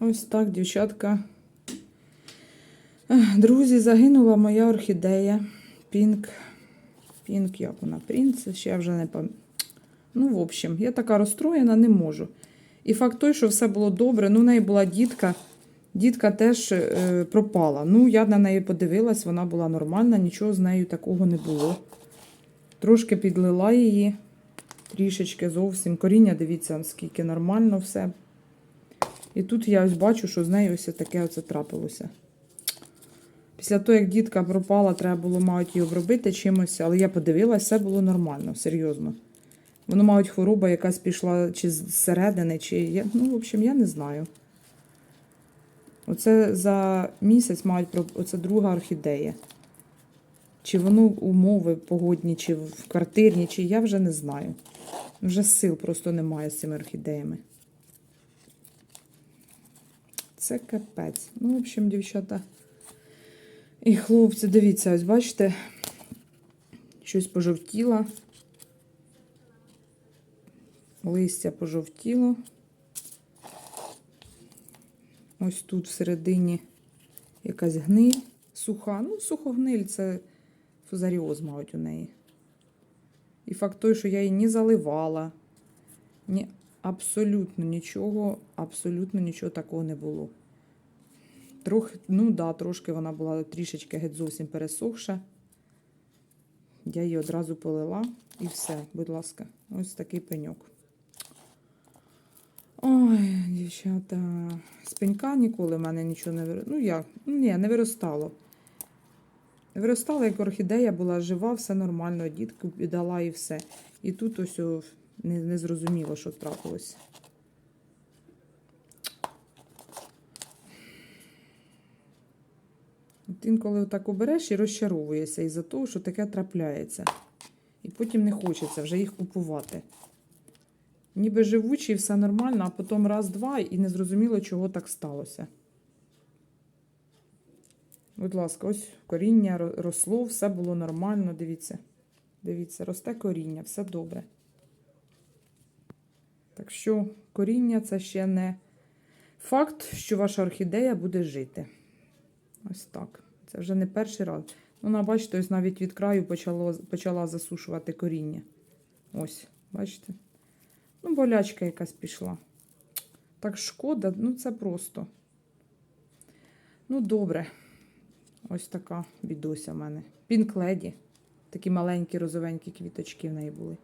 Ось так, дівчатка. Друзі, загинула моя орхідея. Пінк. Пінк, як вона? Принц, ще я вже не пам'ятаю. Ну, в общем, я така розстроєна, не можу. І факт той, що все було добре. Ну, в неї була дітка. Дітка теж е, пропала. Ну, я на неї подивилась, вона була нормальна, нічого з нею такого не було. Трошки підлила її, трішечки зовсім. Коріння, дивіться, скільки нормально все. І тут я ось бачу, що з нею ось таке оце трапилося. Після того, як дітка пропала, треба було, мабуть, її обробити чимось, але я подивилася, все було нормально, серйозно. Воно, мабуть, хвороба якась пішла чи зсередини, чи. Ну, в общем, я не знаю. Оце за місяць мають оце друга орхідея. Чи воно умови погодні, чи в квартирні, чи я вже не знаю. Вже сил просто немає з цими орхідеями. Це капець. Ну, в общем, дівчата. І хлопці, дивіться, ось бачите, щось пожовтіло. Листя пожовтіло. Ось тут всередині якась гниль суха. Ну, сухогниль це фузаріоз, мабуть, у неї. І факт той, що я її не заливала, ні, абсолютно нічого, абсолютно нічого такого не було. Трохи, ну да, трошки вона була трішечки геть зовсім пересохша. Я її одразу полила і все, будь ласка, ось такий пеньок. Ой, дівчата, з пенька ніколи в мене нічого не виростало. Ну як? Ну, ні, не виростало. Виростала, як орхідея була жива, все нормально, дітку віддала і все. І тут ось не, не зрозуміло, що трапилось. От інколи так обереш і розчаровуєшся із-за того, що таке трапляється. І потім не хочеться вже їх купувати. Ніби живучі, і все нормально, а потім раз-два і не зрозуміло, чого так сталося. Будь ласка, ось коріння росло, все було нормально. Дивіться. Дивіться, росте коріння, все добре. Так що коріння це ще не факт, що ваша орхідея буде жити. Ось так. Це вже не перший раз. Вона, бачите, ось навіть від краю почало, почала засушувати коріння. Ось, бачите? Ну, болячка якась пішла. Так шкода, ну це просто. Ну, добре. Ось така бідося в мене. Пінкледі. Такі маленькі розовенькі квіточки в неї були.